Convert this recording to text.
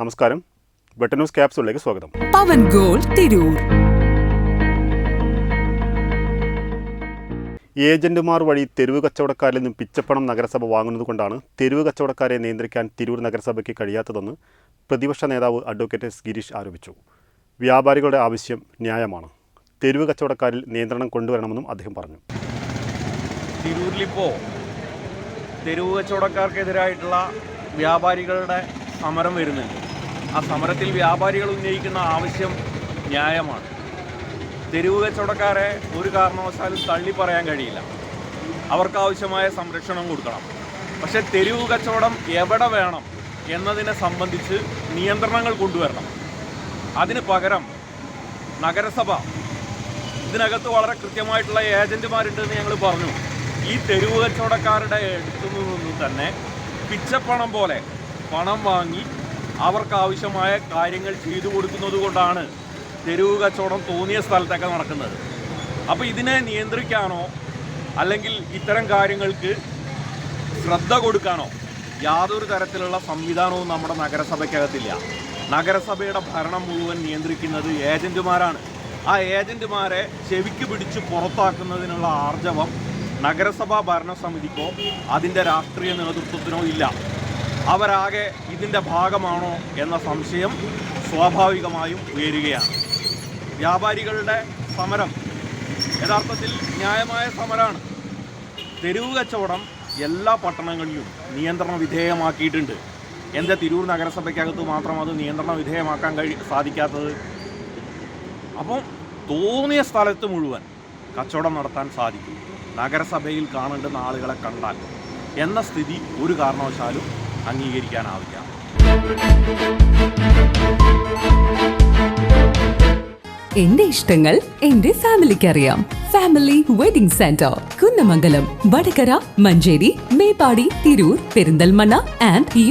നമസ്കാരം. വെട്ട ന്യൂസ് ക്യാപ്സിലേക്ക് സ്വാഗതം. പവൻ ഗോൾ തിരൂർ. ഏജന്റുമാർ വഴി തെരുവ് കച്ചവടക്കാരിൽ നിന്നും പിച്ചപ്പണം നഗരസഭ വാങ്ങുന്നത് കൊണ്ടാണ് തെരുവ് കച്ചവടക്കാരെ നിയന്ത്രിക്കാൻ തിരൂർ നഗരസഭയ്ക്ക് കഴിയാത്തതെന്ന് പ്രതിപക്ഷ നേതാവ് അഡ്വക്കേറ്റ് എസ് ഗിരീഷ് ആരോപിച്ചു. വ്യാപാരികളുടെ ആവശ്യം ന്യായമാണ്. തെരുവ് കച്ചവടക്കാരിൽ നിയന്ത്രണം കൊണ്ടുവരണമെന്നും അദ്ദേഹം പറഞ്ഞു. തിരൂരിലിപ്പോൾ തെരുവ് കച്ചവടക്കാർക്കെതിരായിട്ടുള്ള വ്യാപാരികളുടെ സമരം വരുന്നുണ്ട്. ആ സമരത്തിൽ വ്യാപാരികൾ ഉന്നയിക്കുന്ന ആവശ്യം ന്യായമാണ്. തെരുവ് കച്ചവടക്കാരെ ഒരു കാരണവശാലും തള്ളി പറയാൻ കഴിയില്ല. അവർക്കാവശ്യമായ സംരക്ഷണം കൊടുക്കണം. പക്ഷെ തെരുവ് കച്ചവടം എവിടെ വേണം എന്നതിനെ സംബന്ധിച്ച് നിയന്ത്രണങ്ങൾ കൊണ്ടുവരണം. അതിന് പകരം നഗരസഭ. ഇതിനകത്ത് വളരെ കൃത്യമായിട്ടുള്ള ഏജന്റുമാരുണ്ടെന്ന് ഞങ്ങൾ പറഞ്ഞു. ഈ തെരുവ് കച്ചവടക്കാരുടെ അടുത്തു നിന്ന് തന്നെ പിച്ചപ്പണം പോലെ പണം വാങ്ങി അവർക്ക് ആവശ്യമായ കാര്യങ്ങൾ ചെയ്തു കൊടുക്കുന്നത് കൊണ്ടാണ് തെരുവ് കച്ചവടം തോന്നിയ സ്ഥലത്തൊക്കെ നടക്കുന്നത്. അപ്പോൾ ഇതിനെ നിയന്ത്രിക്കാനോ അല്ലെങ്കിൽ ഇത്തരം കാര്യങ്ങൾക്ക് ശ്രദ്ധ കൊടുക്കാനോ യാതൊരു തരത്തിലുള്ള സംവിധാനവും നമ്മുടെ നഗരസഭയ്ക്കകത്തില്ല. നഗരസഭയുടെ ഭരണം മുഴുവൻ നിയന്ത്രിക്കുന്നത് ഏജന്റുമാരാണ് ആ ഏജന്റുമാരെ ചെവിക്ക് പിടിച്ച് പുറത്താക്കുന്നതിനുള്ള ആർജവം നഗരസഭാ ഭരണസമിതിക്കോ അതിന്റെ രാഷ്ട്രീയ നേതൃത്വത്തിനോ ഇല്ല. അവരാകെ ഇതിന്റെ ഭാഗമാണോ എന്ന സംശയം സ്വാഭാവികമായും ഉയരുകയാണ്. വ്യാപാരികളുടെ സമരം യഥാർത്ഥത്തിൽ ന്യായമായ സമരമാണ് തെരുവ് കച്ചവടം എല്ലാ പട്ടണങ്ങളിലും നിയന്ത്രണ വിധേയമാക്കിയിട്ടുണ്ട്. എന്റെ തിരൂർ നഗരസഭയ്ക്കകത്ത് മാത്രം അത് നിയന്ത്രണ വിധേയമാക്കാൻ കഴി സാധിക്കാത്തത്? അപ്പം തോന്നിയ സ്ഥലത്ത് മുഴുവൻ കച്ചവടം നടത്താൻ സാധിക്കും. നഗരസഭയിൽ കാണേണ്ടുന്ന ആളുകളെ കണ്ടാൽ എന്ന സ്ഥിതി ഒരു കാരണവശാലും അംഗീകരിക്കാനാവില്ല. എന്റെ ഇഷ്ടങ്ങൾ എന്റെ ഫാമിലിക്ക് അറിയാം family wedding centre Kunnamangalam Vadakara Manjeri Meppadi Tirur Perinthalmanna and U.